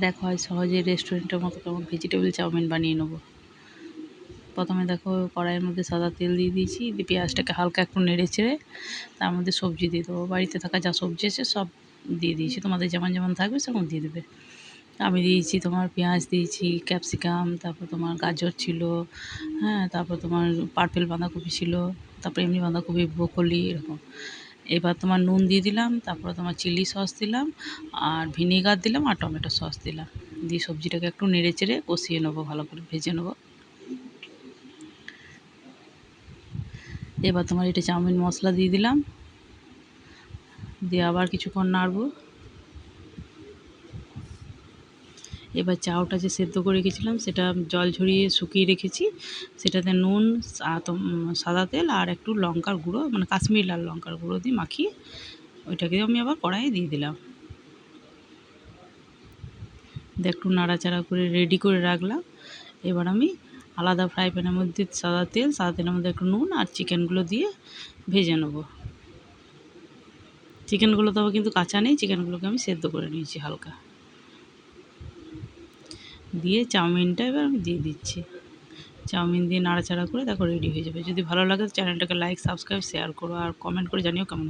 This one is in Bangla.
দেখো হয় সহজে রেস্টুরেন্টের মতো কেমন ভেজিটেবল চাউমিন বানিয়ে নেব। প্রথমে দেখো, কড়াইয়ের মধ্যে সাদা তেল দিয়ে দিয়েছি, দিয়ে পেঁয়াজটাকে হালকা একটু নেড়ে চেড়ে তার মধ্যে সবজি দিয়ে দেবো। বাড়িতে থাকা যা সবজি আছে সব দিয়ে দিয়েছি। তোমাদের যেমন যেমন থাকবে সেরকম দিয়ে দেবে। আমি দিয়েছি তোমার পেঁয়াজ, দিয়েছি ক্যাপসিকাম, তারপর তোমার গাজর ছিল হ্যাঁ তারপর তোমার পার্পেল বাঁধাকপি ছিল, তারপর এমনি বাঁধাকপি, ব্রোকলি, এরকম। এবার তোমার নুন দিয়ে দিলাম, তারপরে তোমার চিলি সস দিলাম, আর ভিনেগার দিলাম, আর টমেটো সস দিলাম। দিয়ে সবজিটাকে একটু নেড়ে চেড়ে কষিয়ে নেব, ভালো করে ভেজে নেব। এবার তোমার এটা চাউমিন মশলা দিয়ে দিলাম। দিয়ে আবার কিছুক্ষণ নাড়বো। এবার চাউটা যে সেদ্ধ করে রেখেছিলাম, সেটা জল ঝরিয়ে শুকিয়ে রেখেছি। সেটাতে নুন সাদা তেল আর একটু লঙ্কার গুঁড়ো মানে কাশ্মীর লাল লঙ্কার গুঁড়ো দিয়ে মাখিয়ে ওইটাকে আমি আবার কড়াইয়ে দিয়ে দিলাম। একটু নাড়াচাড়া করে রেডি করে রাখলাম। এবার আমি আলাদা ফ্রাই প্যানের মধ্যে সাদা তেল, সাদা তেলের মধ্যে একটু নুন আর চিকেনগুলো দিয়ে ভেজে নেব। চিকেনগুলো তবে কিন্তু কাঁচা নেই চিকেনগুলোকে আমি সেদ্ধ করে নিয়েছি হালকা। দিয়ে চাউমিনটা এবার আমি দিয়ে দিচ্ছি। চাউমিন দিয়ে নাড়াচাড়া করে দেখো রেডি হয়ে যাবে। যদি ভালো লাগে চ্যানেলটাকে লাইক সাবস্ক্রাইব শেয়ার করো। আর কমেন্ট করে জানিও কেমন